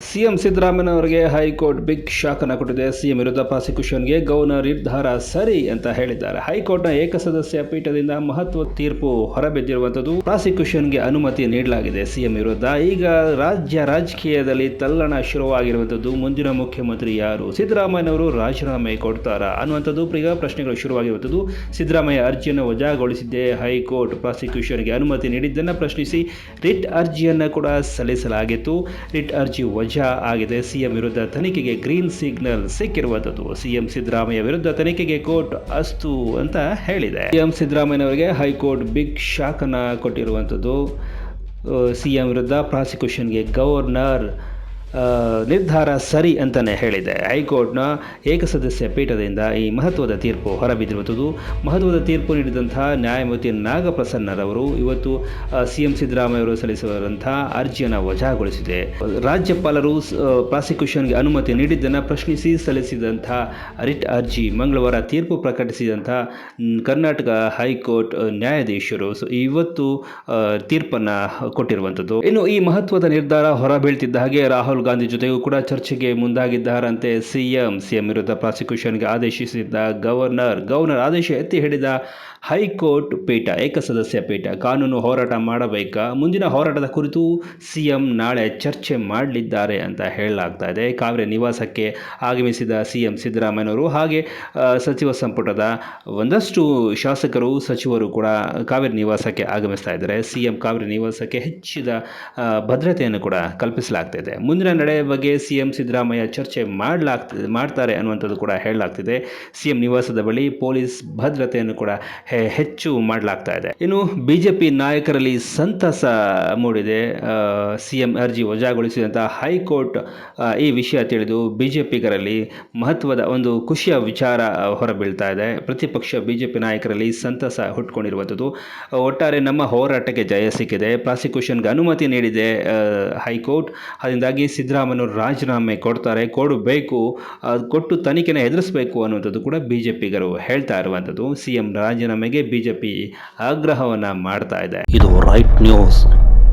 CM ಸಿದ್ದರಾಮಯ್ಯನವರಿಗೆ high court big shock ಅನ್ನು ಕೊಟ್ಟಿದೆ. ಸಿಎಂ ವಿರುದ್ಧ ಪ್ರಾಸಿಕ್ಯೂಷನ್ಗೆ ಗವರ್ನರ್ ನಿರ್ಧಾರ ಸರಿ ಅಂತ ಹೇಳಿದ್ದಾರೆ. ಹೈಕೋರ್ಟ್ನ ಏಕಸದಸ್ಯ ಪೀಠದಿಂದ ಮಹತ್ವ ತೀರ್ಪು ಹೊರಬಿದ್ದಿರುವಂಥದ್ದು ಪ್ರಾಸಿಕ್ಯೂಷನ್ಗೆ ಅನುಮತಿ ನೀಡಲಾಗಿದೆ. ಸಿಎಂ ವಿರುದ್ಧ ಈಗ ರಾಜ್ಯ ರಾಜಕೀಯದಲ್ಲಿ ತಲ್ಲಣ ಶುರುವಾಗಿರುವಂಥದ್ದು ಮುಂದಿನ ಮುಖ್ಯಮಂತ್ರಿ ಯಾರು? ಸಿದ್ದರಾಮಯ್ಯನವರು ರಾಜೀನಾಮೆ ಕೊಡ್ತಾರಾ? ಅನ್ನುವಂಥದ್ದು ಈಗ ಪ್ರಶ್ನೆಗಳು ಶುರುವಾಗಿರುವಂಥದ್ದು. ಸಿದ್ದರಾಮಯ್ಯ ಅರ್ಜಿಯನ್ನು ವಜಾಗೊಳಿಸಿದ್ದೆ ಹೈಕೋರ್ಟ್ ಪ್ರಾಸಿಕ್ಯೂಷನ್ಗೆ ಅನುಮತಿ ನೀಡಿದ್ದನ್ನು ಪ್ರಶ್ನಿಸಿ ರಿಟ್ ಅರ್ಜಿಯನ್ನು ಕೂಡ ಸಲ್ಲಿಸಲಾಗಿತ್ತು. ರಿಟ್ ಅರ್ಜಿ ವಜಾ ಆಗಿದೆ. ಸಿಎಂ ವಿರುದ್ಧ ತನಿಖೆಗೆ ಗ್ರೀನ್ ಸಿಗ್ನಲ್ ಸಿಕ್ಕಿರುವಂಥದ್ದು. ಸಿಎಂ ಸಿದ್ದರಾಮಯ್ಯ ವಿರುದ್ಧ ತನಿಖೆಗೆ ಕೋರ್ಟ್ ಅಸ್ತು ಅಂತ ಹೇಳಿದೆ. ಸಿಎಂ ಸಿದ್ದರಾಮಯ್ಯನವರಿಗೆ ಹೈಕೋರ್ಟ್ ಬಿಗ್ ಶಾಕ್ ಅನ್ನ ಕೊಟ್ಟಿರುವಂಥದ್ದು ಸಿಎಂ ವಿರುದ್ಧ ಪ್ರಾಸಿಕ್ಯೂಷನ್ಗೆ ಗವರ್ನರ್ ನಿರ್ಧಾರ ಸರಿ ಅಂತಲೇ ಹೇಳಿದೆ. ಹೈಕೋರ್ಟ್ನ ಏಕಸದಸ್ಯ ಪೀಠದಿಂದ ಈ ಮಹತ್ವದ ತೀರ್ಪು ಹೊರಬಿದ್ದಿರುವಂಥದ್ದು ಮಹತ್ವದ ತೀರ್ಪು ನೀಡಿದಂತಹ ನ್ಯಾಯಮೂರ್ತಿ ನಾಗಪ್ರಸನ್ನರವರು ಇವತ್ತು ಸಿ ಎಂ ಸಿದ್ದರಾಮಯ್ಯವರು ಸಲ್ಲಿಸಿರುವಂತಹ ಅರ್ಜಿಯನ್ನು ವಜಾಗೊಳಿಸಿದೆ. ರಾಜ್ಯಪಾಲರು ಪ್ರಾಸಿಕ್ಯೂಷನ್ಗೆ ಅನುಮತಿ ನೀಡಿದ್ದನ್ನು ಪ್ರಶ್ನಿಸಿ ಸಲ್ಲಿಸಿದಂಥ ರಿಟ್ ಅರ್ಜಿ ಮಂಗಳವಾರ ತೀರ್ಪು ಪ್ರಕಟಿಸಿದಂಥ ಕರ್ನಾಟಕ ಹೈಕೋರ್ಟ್ ನ್ಯಾಯಾಧೀಶರು ಇವತ್ತು ತೀರ್ಪನ್ನು ಕೊಟ್ಟಿರುವಂಥದ್ದು. ಇನ್ನು ಈ ಮಹತ್ವದ ನಿರ್ಧಾರ ಹೊರಬೀಳ್ತಿದ್ದ ಹಾಗೆ ರಾಹುಲ್ ಗಾಂಧಿ ಜೊತೆಗೂ ಕೂಡ ಚರ್ಚೆಗೆ ಮುಂದಾಗಿದ್ದಾರಂತೆ ಸಿಎಂ. ಸಿಎಂ ವಿರುದ್ಧ ಪ್ರಾಸಿಕ್ಯೂಷನ್ಗೆ ಆದೇಶಿಸಿದ್ದ ಗವರ್ನರ್ ಗವರ್ನರ್ ಆದೇಶ ಎತ್ತಿ ಹಿಡಿದ ಹೈಕೋರ್ಟ್ ಪೀಠ, ಏಕಸದಸ್ಯ ಪೀಠ, ಕಾನೂನು ಹೋರಾಟ ಮಾಡಬೇಕಾ? ಮುಂದಿನ ಹೋರಾಟದ ಕುರಿತು ಸಿಎಂ ನಾಳೆ ಚರ್ಚೆ ಮಾಡಲಿದ್ದಾರೆ ಅಂತ ಹೇಳಲಾಗ್ತಾ ಇದೆ. ಕಾವೇರಿ ನಿವಾಸಕ್ಕೆ ಆಗಮಿಸಿದ ಸಿಎಂ ಸಿದ್ದರಾಮಯ್ಯನವರು ಹಾಗೆ ಸಚಿವ ಸಂಪುಟದ ಒಂದಷ್ಟು ಶಾಸಕರು, ಸಚಿವರು ಕೂಡ ಕಾವೇರಿ ನಿವಾಸಕ್ಕೆ ಆಗಮಿಸ್ತಾ ಇದ್ದಾರೆ. ಸಿಎಂ ಕಾವೇರಿ ನಿವಾಸಕ್ಕೆ ಹೆಚ್ಚಿದ ಭದ್ರತೆಯನ್ನು ಕೂಡ ಕಲ್ಪಿಸಲಾಗ್ತಾ ಇದೆ. ಮುಂದಿನ ನಡೆ ಬಗ್ಗೆ ಸಿಎಂ ಸಿದ್ದರಾಮಯ್ಯ ಚರ್ಚೆ ಮಾಡಲಾಗ್ತಿದೆ ಮಾಡ್ತಾರೆ ಅನ್ನುವಂಥದ್ದು ಕೂಡ ಹೇಳಲಾಗ್ತಿದೆ. ಸಿಎಂ ನಿವಾಸದ ಬಳಿ ಪೊಲೀಸ್ ಭದ್ರತೆಯನ್ನು ಕೂಡ ಹೆಚ್ಚು ಮಾಡಲಾಗ್ತಾ ಇದೆ. ಇನ್ನು ಬಿಜೆಪಿ ನಾಯಕರಲ್ಲಿ ಸಂತಸ ಮೂಡಿದೆ. ಸಿಎಂ ಅರ್ಜಿ ವಜಾಗೊಳಿಸಿದಂಥ ಹೈಕೋರ್ಟ್ ಈ ವಿಷಯ ತಿಳಿದು ಬಿಜೆಪಿಗರಲ್ಲಿ ಮಹತ್ವದ ಒಂದು ಖುಷಿಯ ವಿಚಾರ ಹೊರಬೀಳ್ತಾ ಇದೆ. ಪ್ರತಿಪಕ್ಷ ಬಿಜೆಪಿ ನಾಯಕರಲ್ಲಿ ಸಂತಸ ಹುಟ್ಕೊಂಡಿರುವಂಥದ್ದು. ಒಟ್ಟಾರೆ ನಮ್ಮ ಹೋರಾಟಕ್ಕೆ ಜಯ ಸಿಕ್ಕಿದೆ. ಪ್ರಾಸಿಕ್ಯೂಷನ್ಗೆ ಅನುಮತಿ ನೀಡಿದೆ ಹೈಕೋರ್ಟ್. ಅದರಿಂದಾಗಿ ಸಿದ್ದರಾಮಯ್ಯ ರಾಜೀನಾಮೆ ಕೊಡ್ತಾರೆ. ಕೊಡಬೇಕು ಕೊಟ್ಟು ತನಿಖೆನ ಎದುರಿಸಬೇಕು ಅನ್ನುವಂಥದ್ದು ಕೂಡ ಬಿಜೆಪಿಗರು ಹೇಳ್ತಾ ಇರುವಂಥದ್ದು. ಸಿ ಎಂ ರಾಜೀನಾಮೆಗೆ ಬಿಜೆಪಿ ಆಗ್ರಹವನ್ನು ಮಾಡ್ತಾ ಇದೆ. ಇದು ರೈಟ್ ನ್ಯೂಸ್